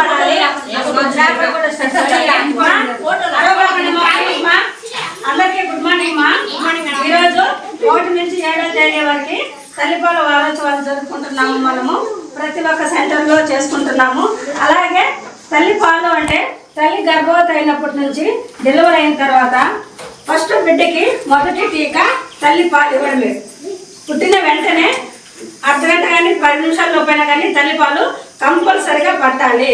పడాలి. అందరికీ good morning మా ఈరోజు ఒకటి నుంచి ఏడో తేదీ వరకు తల్లిపాల వారోత్సవాలు జరుపుకుంటున్నాము మనము. ప్రతి ఒక్క సెంటర్లో చేసుకుంటున్నాము. అలాగే తల్లిపాలు అంటే తల్లి గర్భవతి అయినప్పటి నుంచి డెలివరీ అయిన తర్వాత ఫస్ట్ బిడ్డకి మొదటి టీకా తల్లిపాలు ఇవ్వడమే. పుట్టిన వెంటనే అర్ధగంట కానీ పది నిమిషాల లోపైనా కానీ తల్లిపాలు కంపల్సరిగా పట్టాలి.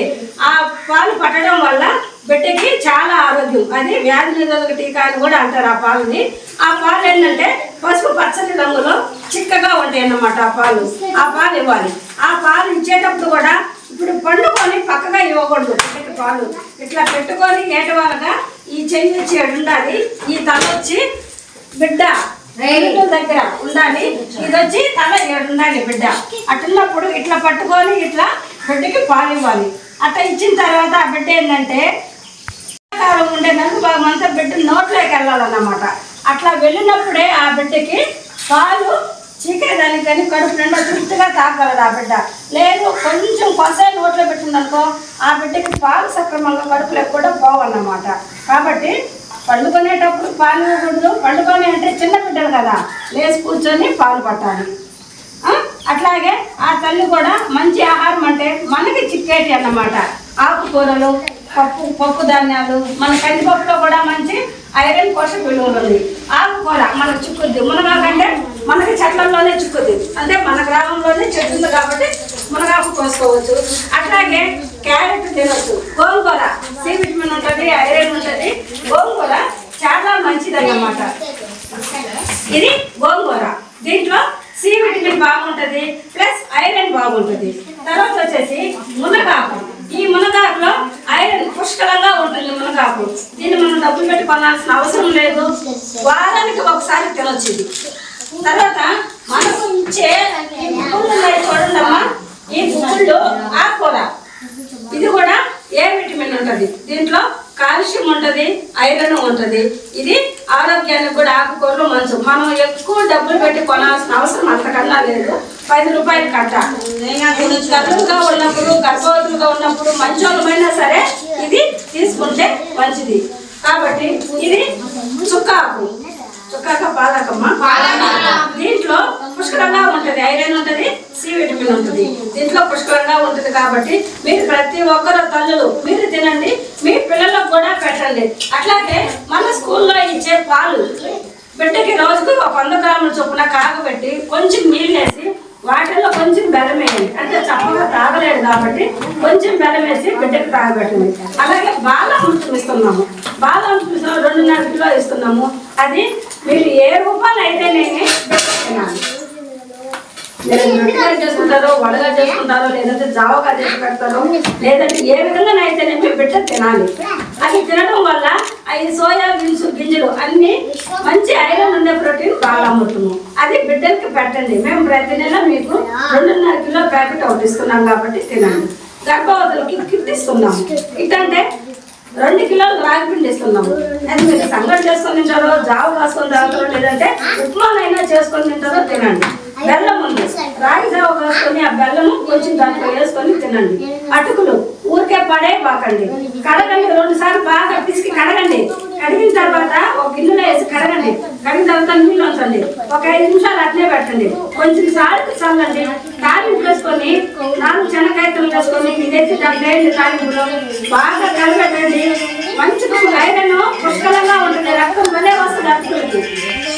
ఆ పాలు పట్టడం వల్ల బిడ్డకి చాలా ఆరోగ్యం. అది వ్యాధి నిరోధక టీకా అని కూడా అంటారు ఆ పాలని. ఆ పాలు ఏంటంటే పసుపు పచ్చని రంగులో చిక్కగా ఉంటాయి అన్నమాట ఆ పాలు. ఆ పాలు ఇవ్వాలి. ఆ పాలు ఇచ్చేటప్పుడు కూడా ఇప్పుడు పండుకొని పక్కగా ఇవ్వకూడదు. బిడ్డకి పాలు. ఇట్లా పెట్టుకొని ఏటవాళ్ళగా ఈ చెయ్యి వచ్చి ఉండాలి. ఈ తల వచ్చి బిడ్డ రైలు దగ్గర ఉండాలి. ఇది వచ్చి తల ఏడు ఉండాలి బిడ్డ. అటున్నప్పుడు ఇట్లా పట్టుకొని ఇట్లా బిడ్డకి పాలు ఇవ్వాలి. అట్లా ఇచ్చిన తర్వాత ఆ బిడ్డ ఏంటంటే కాలం ఉండే నలుగు అంతా బిడ్డ నోట్లోకి వెళ్ళాలన్నమాట. అట్లా వెళ్ళినప్పుడే ఆ బిడ్డకి పాలు చీకేదానికి కానీ కడుపు నిండా తృప్తిగా తాగలదు ఆ బిడ్డ. లేదు కొంచెం కొసే నోట్లో పెట్టిందనుకో ఆ బిడ్డకి పాలు సక్రమంగా కడుపులోకి కూడా పోవన్నమాట. కాబట్టి పండుకునేటప్పుడు పాలు ఇవ్వకూడదు. పండుకొని అంటే చిన్న బిడ్డలు కదా. లేచి కూర్చొని పాలు పట్టాలి. అట్లాగే ఆ తల్లి కూడా మంచి ఆహారం అంటే మనకి చిక్కేటి అన్నమాట. ఆకుకూరలు పప్పు పప్పు ధాన్యాలు మన కందిపప్పులో కూడా మంచి ఐరన్ పోషక విలువలు ఉంది ఆకుకూర మనకు చిక్కుద్ది. మునగాకంటే మనకి చెట్లలోనే చిక్కుద్ది. అంటే మన గ్రామంలోనే చెట్టు ఉంది కాబట్టి మునగాకు కోసుకోవచ్చు. అట్లాగే క్యారెట్ తినొచ్చు. గోంగూర సి విటమిన్ ఉంటుంది ఐరన్ ఉంటుంది. గోంగూర చాలా మంచిది అన్నమాట ఇది గోంగూర దీంట్లో సి విటమిన్ బాగుంటది ప్లస్ ఉంటుంది. తర్వాత వచ్చేసి మునగాకు. ఈ మునగాకులో ఐరన్ పుష్కలంగా ఉంటుంది మునగాకు. దీన్ని మనం డబ్బులు పెట్టి కొనాల్సిన అవసరం లేదు. వారానికి ఒకసారి తినొచ్చు ఇది. తర్వాత మనకు ఇచ్చే ఈ పువ్వులు ఉన్నాయి చూడండి అమ్మా. ఈ పువ్వులు ఆకుకూర. ఇది కూడా ఏ విటమిన్ ఉంటుంది? దీంట్లో కాల్షియం ఉంటుంది ఐరన్ ఉంటుంది. ఇది ఆరోగ్యానికి కూడా ఆకుకూరలు మంచు. మనం ఎక్కువ డబ్బులు పెట్టి కొనాల్సిన అవసరం అంతకన్నా లేదు. పది రూపాయలు కట్ట. గర్భంగా ఉన్నప్పుడు గర్భవతులుగా ఉన్నప్పుడు మంచోళమైనా సరే ఇది తీసుకుంటే మంచిది. కాబట్టి ఇది చుక్కాకు. చుక్కాక పాలకమ్మ. దీంట్లో పుష్కలంగా ఉంటది ఐరన్ ఉంటది సి విటమిన్ ఉంటుంది. దీంట్లో పుష్కలంగా ఉంటుంది కాబట్టి మీరు ప్రతి ఒక్కరు తల్లులు మీరు తినండి మీ పిల్లలకు కూడా పెట్టండి. అట్లాగే మన స్కూల్లో ఇచ్చే పాలు బిడ్డకి రోజుకు ఒక వంద గ్రాముల చొప్పున కాగబెట్టి కొంచెం నీళ్ళు వేసి వాటిల్లో కొంచెం బెల్లం వేయండి. అంటే చప్పగా తాగలేడు కాబట్టి కొంచెం బెల్లం వేసి బిడ్డకి తాగబెట్టండి. అలాగే బాలామృతం ఇస్తున్నాము కిలో ఇస్తున్నాము అది మీరు ఏ రూపాయలు అయితే నేను తినాలి మీరు చేసుకుంటారో వడగా చేసుకుంటారో లేదంటే జావగా చేసి పెడతారో లేదంటే ఏ విధంగా అయితే మీ బిడ్డ తినాలి. అది తినడం వల్ల అవి సోయా బీన్స్ గింజలు అన్ని మంచి ఐరన్ ఉండే ప్రోటీన్ బాగా అమ్ముతాము అది బిడ్డలకి పెట్టండి. మేము ప్రతి నెల మీకు రెండున్నర కిలో ప్యాకెట్ ఒకటి ఇస్తున్నాం కాబట్టి తినండి గర్భవతులకి కిట్ ఇస్తున్నాము. ఇటంటే రెండు కిలోలు రాగి పిండి ఇస్తున్నాము అది మీరు సంగటి చేసుకొని తింటారో జావ కాసుకొని తాగుతారో లేదంటే ఉప్మానైనా చేసుకొని తింటారో తినండి. బెల్లం ఉంది. రాగి జావ కాసుకొని ఆ బెల్లము కొంచెం దాంట్లో వేసుకొని తినండి. అటుకులు ఊరికే పడే పాకండి కడగండి రెండు సార్లు బాగా పిసికి కడగండి. కడిగిన తర్వాత ఒక గిన్నెలో వేసి కడగండి. కడిగిన తర్వాత నీళ్ళు ఉంచండి ఒక ఐదు నిమిషాలు అట్లే పెట్టండి. కొంచెం సాల్ట్ చల్లండి తాలింపు వేసుకొని నాలుగు చెనకాయతలు వేసుకొని ఇదైతే డెబ్బై వేయండి తాలింపులో. బాగా కలపెట్టండి మంచిగా ఐరన్ పుష్కలంగా ఉంటుంది. రక్తం భలే వస్తుంది అటుకులకి.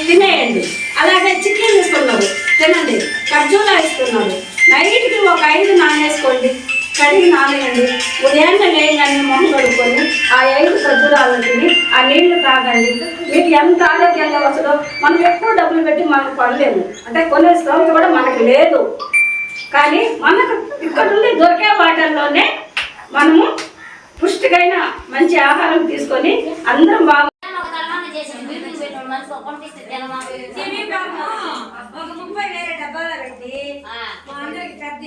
తినేయండి. అలాగే చికెన్ తీసుకున్నారు తినండి. ఖర్జూరా వేసుకున్నారు. నైట్కి ఒక ఐదు నానేసుకోండి కడిగి నానేయండి ఉదయాన్నే లేయండి మొహం కడుక్కొని ఆ ఐదు ఖర్జూరాలు తిని ఆ నీళ్ళు తాగండి. మీకు ఎంత ఆరోగ్యంగా వస్తుందో మనం ఎక్కువ డబ్బులు పెట్టి మనం కొనలేము అంటే కొనే స్థలం కూడా మనకు లేదు. కానీ మనకు ఇక్కడ నుండి దొరికే వాటర్లోనే మనము పుష్టికైన మంచి ఆహారం తీసుకొని అందరం బాగా ముప్పై వేల డబ్బాలో పెట్టి మా అందరికి పెద్ద